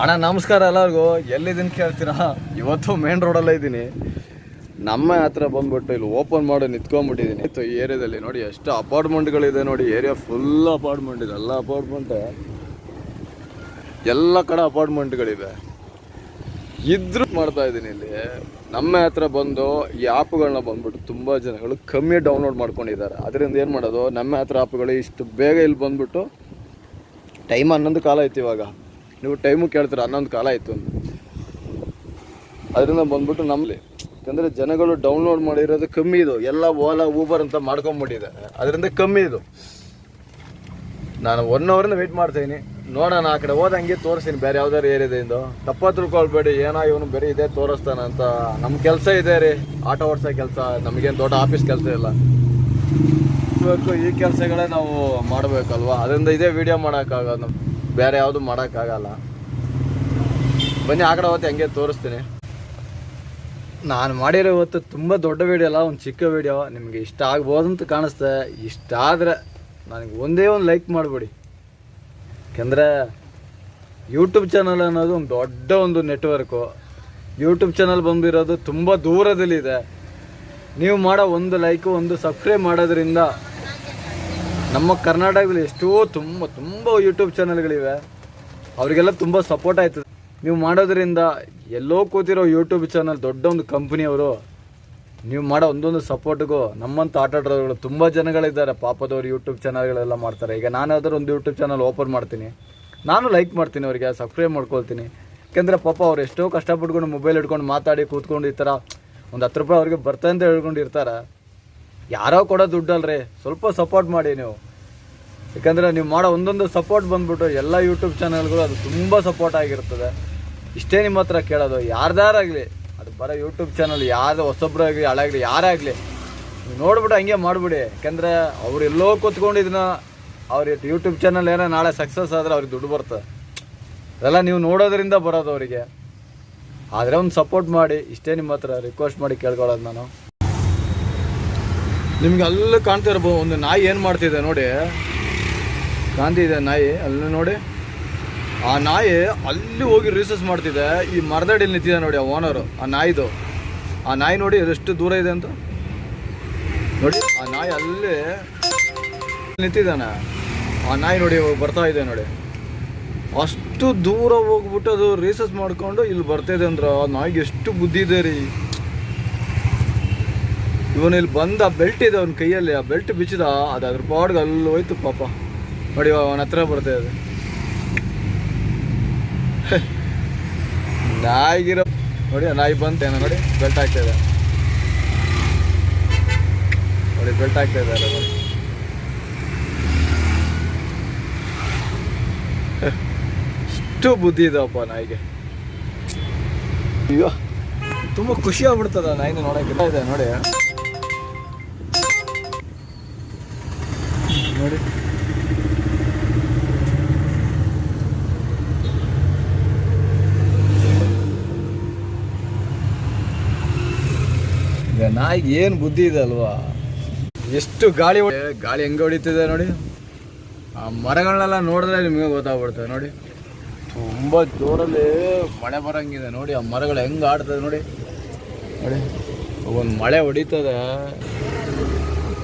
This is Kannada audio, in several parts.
ಅಣ್ಣ, ನಮಸ್ಕಾರ ಎಲ್ಲರಿಗೂ. ಎಲ್ಲಿದ್ದೀನಿ ಕೇಳ್ತೀರಾ? ಇವತ್ತು ಮೇನ್ ರೋಡಲ್ಲೇ ಇದ್ದೀನಿ. ನಮ್ಮ ಹತ್ರ ಬಂದ್ಬಿಟ್ಟು ಇಲ್ಲಿ ಓಪನ್ ಮಾಡಿ ನಿಂತ್ಕೊಂಡ್ಬಿಟ್ಟಿದ್ದೀನಿ. ಇತ್ತು ಈ ಏರಿಯಾದಲ್ಲಿ ನೋಡಿ, ಎಷ್ಟು ಅಪಾರ್ಟ್ಮೆಂಟ್ಗಳಿದೆ ನೋಡಿ. ಏರಿಯಾ ಫುಲ್ ಅಪಾರ್ಟ್ಮೆಂಟ್ ಇದೆ. ಎಲ್ಲ ಅಪಾರ್ಟ್ಮೆಂಟ್ ಎಲ್ಲ ಕಡೆ ಅಪಾರ್ಟ್ಮೆಂಟ್ಗಳಿವೆ ಇದ್ರು ಮಾಡ್ತಾ ಇದ್ದೀನಿ ಇಲ್ಲಿ. ನಮ್ಮ ಹತ್ರ ಬಂದು ಈ ಆ್ಯಪ್ಗಳನ್ನ ಬಂದ್ಬಿಟ್ಟು ತುಂಬ ಜನಗಳು ಕಮ್ಮಿ ಡೌನ್ಲೋಡ್ ಮಾಡ್ಕೊಂಡಿದ್ದಾರೆ. ಅದರಿಂದ ಏನು ಮಾಡೋದು? ನಮ್ಮ ಹತ್ರ ಆ್ಯಪ್ಗಳು ಇಷ್ಟು ಬೇಗ ಇಲ್ಲಿ ಬಂದ್ಬಿಟ್ಟು ಟೈಮ್ ಹನ್ನೊಂದು ಕಾಲ ಆಯ್ತು ಇವಾಗ. ನೀವು ಟೈಮು ಕೇಳ್ತೀರ? ಹನ್ನೊಂದು ಕಾಲ ಆಯಿತು ಅಂತ. ಅದರಿಂದ ಬಂದ್ಬಿಟ್ಟು ನಮ್ಮಲ್ಲಿ ಯಾಕಂದರೆ ಜನಗಳು ಡೌನ್ಲೋಡ್ ಮಾಡಿರೋದು ಕಮ್ಮಿ ಇದು. ಎಲ್ಲ ಓಲಾ ಊಬರ್ ಅಂತ ಮಾಡ್ಕೊಂಬಿಟ್ಟಿದೆ. ಅದರಿಂದ ಕಮ್ಮಿ ಇದು. ನಾನು ಒನ್ ಅವರಿಂದ ವೆಯ್ಟ್ ಮಾಡ್ತೀನಿ ನೋಡೋಣ, ಆ ಕಡೆ ಹೋದಂಗೆ ತೋರಿಸ್ತೀನಿ. ಬೇರೆ ಯಾವ್ದಾರು ಏರಿಯಾದಿಂದ ತಪ್ಪ ತಿಳ್ಕೊಳ್ಬೇಡಿ ಏನೋ ಇವನು ಬೇರೆ ಇದೇ ತೋರಿಸ್ತಾನೆ ಅಂತ. ನಮ್ಮ ಕೆಲಸ ಇದೆ ರೀ. ಆಟೋ ಓಡಿಸೋ ಕೆಲಸ. ನಮಗೇನು ದೊಡ್ಡ ಆಫೀಸ್ ಕೆಲಸ ಇಲ್ಲ. ಈ ಕೆಲಸಗಳೇ ನಾವು ಮಾಡಬೇಕಲ್ವಾ? ಅದರಿಂದ ಇದೇ ವಿಡಿಯೋ ಮಾಡೋಕ್ಕಾಗಲ್ಲ ನಮ್ ಬೇರೆ ಯಾವುದು ಮಾಡೋಕ್ಕಾಗಲ್ಲ. ಬನ್ನಿ ಆ ಕಡೆ ಹೋಗ್ತಿ ಹಂಗೆ ತೋರಿಸ್ತೀನಿ. ನಾನು ಮಾಡಿರೋ ಇವತ್ತು ತುಂಬ ದೊಡ್ಡ ವೀಡಿಯೋ ಅಲ್ಲ, ಒಂದು ಚಿಕ್ಕ ವೀಡಿಯೋ ನಿಮಗೆ ಇಷ್ಟ ಆಗ್ಬೋದು ಅಂತ ಕಾಣಿಸ್ತೆ, ಇಷ್ಟ ಆದರೆ ನನಗೆ ಒಂದೇ ಒಂದು ಲೈಕ್ ಮಾಡಿಬಿಡಿ. ಯಾಕೆಂದರೆ ಯೂಟ್ಯೂಬ್ ಚಾನಲ್ ಅನ್ನೋದು ಒಂದು ದೊಡ್ಡ ಒಂದು ನೆಟ್ವರ್ಕು ಯೂಟ್ಯೂಬ್ ಚಾನಲ್ ಬಂದಿರೋದು ತುಂಬ ದೂರದಲ್ಲಿದೆ. ನೀವು ಮಾಡೋ ಒಂದು ಲೈಕು ಒಂದು ಸಬ್ಸ್ಕ್ರೈಬ್ ಮಾಡೋದ್ರಿಂದ ನಮ್ಮ ಕರ್ನಾಟಕದಲ್ಲಿ ಎಷ್ಟೋ ತುಂಬ ತುಂಬ ಯೂಟ್ಯೂಬ್ ಚಾನಲ್ಗಳಿವೆ ಅವರಿಗೆಲ್ಲ ತುಂಬ ಸಪೋರ್ಟ್ ಆಯ್ತದೆ. ನೀವು ಮಾಡೋದ್ರಿಂದ ಎಲ್ಲೋ ಕೂತಿರೋ ಯೂಟ್ಯೂಬ್ ಚಾನಲ್ ದೊಡ್ಡ ಒಂದು ಕಂಪ್ನಿಯವರು ನೀವು ಮಾಡೋ ಒಂದೊಂದು ಸಪೋರ್ಟ್ಗೂ ನಮ್ಮಂಥ ಆಟ ಆಡೋರು ತುಂಬ ಜನಗಳಿದ್ದಾರೆ. ಪಾಪದವ್ರು ಯೂಟ್ಯೂಬ್ ಚಾನಲ್ಗಳೆಲ್ಲ ಮಾಡ್ತಾರೆ. ಈಗ ನಾನು ಯಾವ್ದಾದ್ರು ಒಂದು ಯೂಟ್ಯೂಬ್ ಚಾನಲ್ ಓಪನ್ ಮಾಡ್ತೀನಿ. ನಾನು ಲೈಕ್ ಮಾಡ್ತೀನಿ ಅವರಿಗೆ ಸಬ್ಸ್ಕ್ರೈಬ್ ಮಾಡ್ಕೊಳ್ತೀನಿ. ಯಾಕೆಂದರೆ ಪಾಪ ಅವ್ರು ಎಷ್ಟೋ ಕಷ್ಟಪಟ್ಕೊಂಡು ಮೊಬೈಲ್ ಹಿಡ್ಕೊಂಡು ಮಾತಾಡಿ ಕೂತ್ಕೊಂಡು ಈ ಥರ ಒಂದು ಹತ್ತು ರೂಪಾಯಿ ಅವ್ರಿಗೆ ಬರ್ತಾ ಅಂತ ಹೇಳ್ಕೊಂಡಿರ್ತಾರೆ. ಯಾರೋ ಕೊಡೋ ದುಡ್ಡಲ್ರಿ, ಸ್ವಲ್ಪ ಸಪೋರ್ಟ್ ಮಾಡಿ ನೀವು. ಯಾಕಂದರೆ ನೀವು ಮಾಡೋ ಒಂದೊಂದು ಸಪೋರ್ಟ್ ಬಂದ್ಬಿಟ್ಟು ಎಲ್ಲ ಯೂಟ್ಯೂಬ್ ಚಾನಲ್ಗಳು ಅದು ತುಂಬ ಸಪೋರ್ಟ್ ಆಗಿರ್ತದೆ. ಇಷ್ಟೇ ನಿಮ್ಮ ಹತ್ರ ಕೇಳೋದು. ಯಾರ್ದಾರಾಗಲಿ ಅದು ಬರೋ ಯೂಟ್ಯೂಬ್ ಚಾನಲ್ ಯಾರು ಹೊಸೊಬ್ರಾಗಲಿ ಹಳಾಗಲಿ ಯಾರೇ ಆಗಲಿ, ನೀವು ನೋಡ್ಬಿಟ್ಟು ಹಂಗೆ ಮಾಡಿಬಿಡಿ. ಯಾಕಂದರೆ ಅವ್ರು ಎಲ್ಲೋ ಕೂತ್ಕೊಂಡಿದ್ನ, ಅವ್ರ ಯೂಟ್ಯೂಬ್ ಚಾನಲ್ ಏನೋ ನಾಳೆ ಸಕ್ಸಸ್ ಆದರೆ ಅವ್ರಿಗೆ ದುಡ್ಡು ಬರ್ತದೆ ಅದೆಲ್ಲ ನೀವು ನೋಡೋದ್ರಿಂದ ಬರೋದು ಅವರಿಗೆ. ಆದರೆ ಒಂದು ಸಪೋರ್ಟ್ ಮಾಡಿ, ಇಷ್ಟೇ ನಿಮ್ಮ ಹತ್ರ ರಿಕ್ವೆಸ್ಟ್ ಮಾಡಿ ಕೇಳ್ಕೊಳ್ಳೋದು ನಾನು. ನಿಮ್ಗೆ ಅಲ್ಲೂ ಕಾಣ್ತಾ ಇರ್ಬೋದು ಒಂದು ನಾಯಿ ಏನು ಮಾಡ್ತಿದೆ ನೋಡಿ. ಕಾಣ್ತಿದೆ ನಾಯಿ, ಅಲ್ಲಿ ನೋಡಿ. ಆ ನಾಯಿ ಅಲ್ಲಿ ಹೋಗಿ ರಿಸರ್ಚ್ ಮಾಡ್ತಿದೆ. ಈ ಮರದಡಿಯಲ್ಲಿ ನಿಂತಿದೆ ನೋಡಿ ಆ ಓನರು ಆ ನಾಯಿದು. ಆ ನಾಯಿ ನೋಡಿ ಎಷ್ಟು ದೂರ ಇದೆ ಅಂತ. ನೋಡಿ, ಆ ನಾಯಿ ಅಲ್ಲಿ ನಿಂತಿದ್ದಾನೆ. ಆ ನಾಯಿ ನೋಡಿ ಬರ್ತಾ ಇದೆ ನೋಡಿ. ಅಷ್ಟು ದೂರ ಹೋಗ್ಬಿಟ್ಟು ಅದು ರಿಸರ್ಚ್ ಮಾಡ್ಕೊಂಡು ಇಲ್ಲಿ ಬರ್ತಿದೆ ಅಂದ್ರೆ ಆ ನಾಯಿಗೆ ಎಷ್ಟು ಬುದ್ಧಿ ಇದೆ ರೀ. ಇವನು ಇಲ್ಲಿ ಬಂದ ಬೆಲ್ಟ್ ಇದೆ ಅವನ ಕೈಯಲ್ಲಿ. ಆ ಬೆಲ್ಟ್ ಬಿಚ್ಚಿದ, ಅದು ಅದ್ರ ಪಾಡ್ಗೆ ಅಲ್ಲಿ ಹೋಯ್ತು ಪಾಪ. ನೋಡಿ ಅವನ ಹತ್ರ ಬರ್ತಾ ಇದೆ ನಾಯಿಗಿರೋ ನೋಡಿ ನಾಯಿ ಬಂತೇನೋ ನೋಡಿ, ಬೆಲ್ಟ್ ಆಗ್ತಾ ಇದೆ ನೋಡಿ, ಬೆಲ್ಟ್ ಆಗ್ತಾ ಇದ್ದಾರೆ ನೋಡಿ ಎಷ್ಟು ಬುದ್ಧಿ ಇದಪ್ಪ ನಾಯಿಗೆ. ಅಯ್ಯೋ, ತುಂಬ ಖುಷಿ ಆಗ್ಬಿಡ್ತದ ನಾಯಿನ ನೋಡಕ್ಕೆ. ಇದೆ, ನೋಡಿ. ನೋಡಿ. ನಾಯಿಗೆ ಏನು ಬುದ್ಧಿ ಇದೆ ಅಲ್ವಾ? ಎಷ್ಟು ಗಾಳಿ ಗಾಳಿ ಹೆಂಗೆ ಹೊಡಿತಿದೆ ನೋಡಿ. ಆ ಮರಗಳನ್ನೆಲ್ಲ ನೋಡಿದ್ರೆ ನಿಮಗೆ ಗೊತ್ತಾಗ್ಬಿಡ್ತದೆ ನೋಡಿ. ತುಂಬ ಜೋರಲ್ಲಿ ಮಳೆ ಬರಂಗಿದೆ ನೋಡಿ, ಆ ಮರಗಳು ಹೆಂಗೆ ಆಡ್ತದೆ ನೋಡಿ. ನೋಡಿ, ಒಂದು ಮಳೆ ಹೊಡಿತದೆ.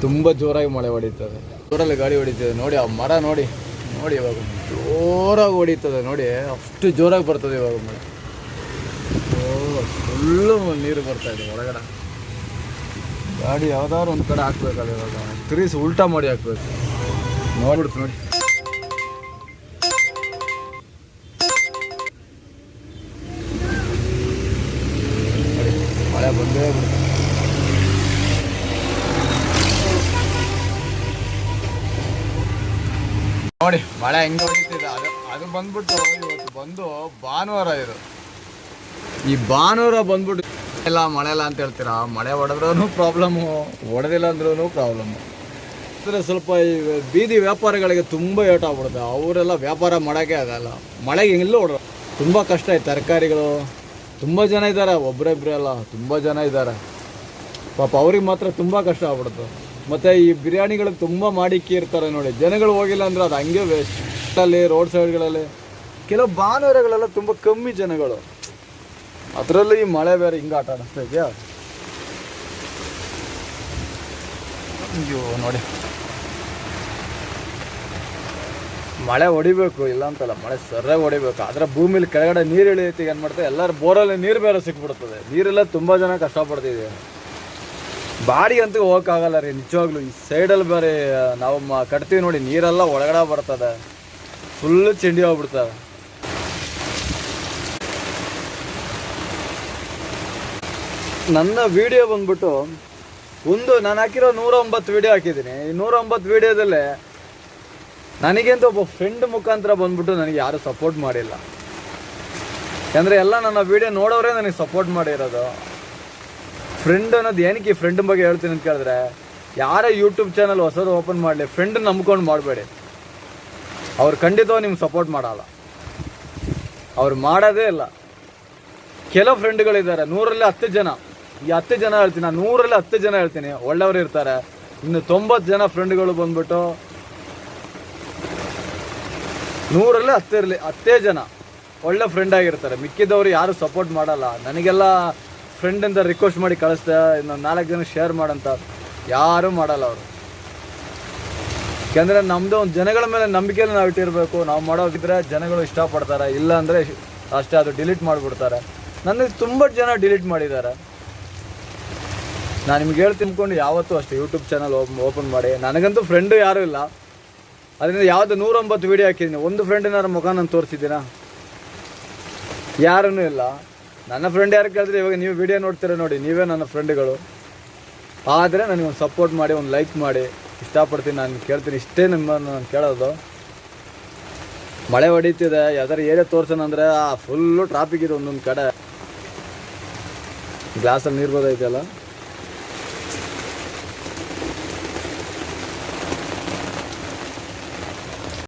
ತುಂಬ ಜೋರಾಗಿ ಮಳೆ ಹೊಡಿತದೆ. ಜೋರಲ್ಲಿ ಗಾಳಿ ಹೊಡಿತದೆ ನೋಡಿ, ಆ ಮರ ನೋಡಿ. ನೋಡಿ, ಇವಾಗ ಜೋರಾಗಿ ಹೊಡಿತದೆ ನೋಡಿ. ಅಷ್ಟು ಜೋರಾಗಿ ಬರ್ತದೆ ಇವಾಗ ಮಳೆ. ಫುಲ್ಲು ನೀರು ಬರ್ತಾ ಇದೆ ಒಳಗಡೆ. ಗಾಡಿ ಯಾವ್ದಾದ್ರು ಒಂದು ಕಡೆ ಹಾಕ್ಬೇಕಲ್ಲ ಇವಾಗ. ತಿರುಗಿಸಿ ಉಲ್ಟಾ ಮಾಡಿ ಹಾಕ್ಬೇಕು. ನೋಡ್ಬಿಡ್ತು ನೋಡಿ. ಮಳೆ ಬಂದೇ ನೋಡಿ, ಮಳೆ ಹೆಂಗೆ ಹೊಡಿತಿದೆ. ಅದು ಅದು ಬಂದ್ಬಿಟ್ಟು ಇವತ್ತು ಬಂದು ಭಾನುವಾರ ಇದು. ಈ ಭಾನುವಾರ ಬಂದ್ಬಿಟ್ಟು ಇಲ್ಲ ಮಳೆ ಇಲ್ಲ ಅಂತ ಹೇಳ್ತೀರಾ? ಮಳೆ ಹೊಡೆದ್ರೂ ಪ್ರಾಬ್ಲಮ್ಮು ಹೊಡೆದಿಲ್ಲ ಅಂದ್ರೂ ಪ್ರಾಬ್ಲಮ್ಮು ಅಂದರೆ ಸ್ವಲ್ಪ ಈ ಬೀದಿ ವ್ಯಾಪಾರಿಗಳಿಗೆ ತುಂಬ ಏಟ್ ಆಗ್ಬಿಡುತ್ತೆ. ಅವರೆಲ್ಲ ವ್ಯಾಪಾರ ಮಾಡೋಕ್ಕೆ ಆಗಲ್ಲ. ಮಳೆಗೆ ಎಲ್ಲೂ ಹೊಡ್ರ ತುಂಬ ಕಷ್ಟ ಐತೆ ತರಕಾರಿಗಳು. ತುಂಬ ಜನ ಇದ್ದಾರೆ ಒಬ್ಬರೊಬ್ಬರೇ ಅಲ್ಲ, ತುಂಬ ಜನ ಇದ್ದಾರೆ. ಪಾಪ ಅವ್ರಿಗೆ ಮಾತ್ರ ತುಂಬ ಕಷ್ಟ ಆಗ್ಬಿಡುತ್ತೆ. ಮತ್ತು ಈ ಬಿರಿಯಾನಿಗಳಿಗೆ ತುಂಬ ಮಾಡಿಕ್ಕಿ ಇರ್ತಾರೆ ನೋಡಿ. ಜನಗಳು ಹೋಗಿಲ್ಲ ಅಂದ್ರೆ ಅದು ಹಂಗೆ ವೇಸ್ಟ್ ಅಲ್ಲಿ ರೋಡ್ ಸೈಡ್ಗಳಲ್ಲಿ ಕೆಲವು ಭಾನುವಾರಗಳೆಲ್ಲ ತುಂಬ ಕಮ್ಮಿ ಜನಗಳು. ಅದರಲ್ಲೂ ಈ ಮಳೆ ಬೇರೆ ಹಿಂಗೆ ಆಟ ಆಡಿಸ್ತಾ ಇದೆಯಾ? ಅಯ್ಯೋ ನೋಡಿ. ಮಳೆ ಹೊಡಿಬೇಕು ಇಲ್ಲ ಅಂತಲ್ಲ ಮಳೆ ಸರಿಯಾಗಿ ಹೊಡಿಬೇಕು. ಆದರೆ ಭೂಮಿಲಿ ಕೆಳಗಡೆ ನೀರು ಇಳಿಯುತ್ತೆ ಏನು ಮಾಡ್ತಾರೆ ಎಲ್ಲರೂ ಬೋರಲ್ಲಿ ನೀರು ಬೇರೆ ಸಿಕ್ಬಿಡ್ತದೆ. ನೀರೆಲ್ಲ ತುಂಬ ಜನ ಕಷ್ಟಪಡ್ತಿದೆ ಬಾಡಿಗೆ ಅಂತೂ ಹೋಗೋಕ್ಕಾಗಲ್ಲ ರೀ ನಿಜವಾಗ್ಲೂ. ಈ ಸೈಡಲ್ಲಿ ಬೇರೆ ನಾವು ಮ ಕಟ್ತೀವಿ ನೋಡಿ ನೀರೆಲ್ಲ ಒಳಗಡೆ ಬರ್ತದೆ. ಫುಲ್ಲು ಚೆಂಡಿ ಹೋಗ್ಬಿಡ್ತವೆ. ನನ್ನ ವಿಡಿಯೋ ಬಂದ್ಬಿಟ್ಟು ಒಂದು ನಾನು ಹಾಕಿರೋ ನೂರ ಒಂಬತ್ತು ವಿಡಿಯೋ ಹಾಕಿದ್ದೀನಿ. ಈ ನೂರ ಒಂಬತ್ತು ವಿಡಿಯೋದಲ್ಲೇ ನನಗೆಂತ ಒಬ್ಬ ಫ್ರೆಂಡ್ ಮುಖಾಂತರ ಬಂದ್ಬಿಟ್ಟು ನನಗೆ ಯಾರು ಸಪೋರ್ಟ್ ಮಾಡಿಲ್ಲ. ಯಾಕಂದರೆ ಎಲ್ಲ ನನ್ನ ವಿಡಿಯೋ ನೋಡೋರೇ ನನಗೆ ಸಪೋರ್ಟ್ ಮಾಡಿರೋದು. ಫ್ರೆಂಡ್ ಅನ್ನೋದು ಏನಕ್ಕೆ ಈ ಫ್ರೆಂಡ್ ಬಗ್ಗೆ ಹೇಳ್ತೀನಿ ಅಂತ ಕೇಳಿದ್ರೆ, ಯಾರೇ ಯೂಟ್ಯೂಬ್ ಚಾನಲ್ ಹೊಸದು ಓಪನ್ ಮಾಡಲಿ ಫ್ರೆಂಡ್ ನಂಬ್ಕೊಂಡು ಮಾಡಬೇಡಿ. ಅವ್ರು ಖಂಡಿತವಾಗಿ ನಿಮ್ಗೆ ಸಪೋರ್ಟ್ ಮಾಡಲ್ಲ. ಅವ್ರು ಮಾಡೋದೇ ಇಲ್ಲ. ಕೆಲವು ಫ್ರೆಂಡ್ಗಳಿದ್ದಾರೆ ನೂರಲ್ಲಿ ಹತ್ತು ಜನ. ಈ ಹತ್ತು ಜನ ಹೇಳ್ತೀನಿ, ನಾನು ನೂರಲ್ಲಿ ಹತ್ತು ಜನ ಹೇಳ್ತೀನಿ, ಒಳ್ಳೆಯವರು ಇರ್ತಾರೆ. ಇನ್ನು ತೊಂಬತ್ತು ಜನ ಫ್ರೆಂಡ್ಗಳು ಬಂದ್ಬಿಟ್ಟು ನೂರಲ್ಲಿ ಹತ್ತು ಇರಲಿ, ಹತ್ತೇ ಜನ ಒಳ್ಳೆ ಫ್ರೆಂಡ್ ಆಗಿರ್ತಾರೆ. ಮಿಕ್ಕಿದವರು ಯಾರು ಸಪೋರ್ಟ್ ಮಾಡಲ್ಲ. ನನಗೆಲ್ಲ ಫ್ರೆಂಡ್ ಅಂತ ರಿಕ್ವೆಸ್ಟ್ ಮಾಡಿ ಕಳಿಸ್ದೆ ಇನ್ನೊಂದು ನಾಲ್ಕು ಜನ ಶೇರ್ ಮಾಡಂತ ಯಾರೂ ಮಾಡಲ್ಲ ಅವರು. ಯಾಕೆಂದರೆ ನಮ್ಮದು ಒಂದು ಜನಗಳ ಮೇಲೆ ನಂಬಿಕೆಯಲ್ಲಿ ನಾವು ಇಟ್ಟಿರಬೇಕು. ನಾವು ಮಾಡೋದಿದ್ರೆ ಜನಗಳು ಇಷ್ಟಪಡ್ತಾರೆ ಇಲ್ಲ ಅಂದರೆ ಅಷ್ಟೇ ಅದು ಡಿಲೀಟ್ ಮಾಡಿಬಿಡ್ತಾರೆ. ನನಗೆ ತುಂಬ ಜನ ಡಿಲೀಟ್ ಮಾಡಿದ್ದಾರೆ. ನಾನು ನಿಮ್ಗೆ ಹೇಳಿ ತಿನ್ಕೊಂಡು ಯಾವತ್ತೂ ಅಷ್ಟೇ ಯೂಟ್ಯೂಬ್ ಚಾನಲ್ ಓಪನ್ ಮಾಡಿ. ನನಗಂತೂ ಫ್ರೆಂಡು ಯಾರೂ ಇಲ್ಲ. ಅದರಿಂದ ಯಾವುದು ನೂರೊಂಬತ್ತು ವೀಡಿಯೋ ಹಾಕಿದ್ದೀನಿ ಒಂದು ಫ್ರೆಂಡಿನಾರ ಮುಖ ನಾನು ತೋರಿಸಿದ್ದೀನಾ ಯಾರೂ ಇಲ್ಲ. ನನ್ನ ಫ್ರೆಂಡ್ ಯಾರು ಕೇಳಿದ್ರೆ ಇವಾಗ ನೀವು ವಿಡಿಯೋ ನೋಡ್ತೀರ ನೋಡಿ. ನೀವೇ ನನ್ನ ಫ್ರೆಂಡ್ಗಳು ಆದರೆ ನನಗೆ ಒಂದು ಸಪೋರ್ಟ್ ಮಾಡಿ, ಒಂದು ಲೈಕ್ ಮಾಡಿ. ಇಷ್ಟಪಡ್ತೀನಿ. ನಾನು ಕೇಳ್ತೀನಿ. ಇಷ್ಟೇ ನಿಮ್ಮನ್ನು ನಾನು ಕೇಳೋದು. ಮಳೆ ಹೊಡಿತಿದೆ. ಯಾವ್ದಾರು ಏರಿಯಾ ತೋರ್ಸೋಣ ಅಂದರೆ ಫುಲ್ಲು ಟ್ರಾಫಿಕ್ ಇದೆ ಒಂದೊಂದು ಕಡೆ. ಗ್ಲಾಸಲ್ಲಿ ನೀರು ಬರೋದೈತಲ್ಲ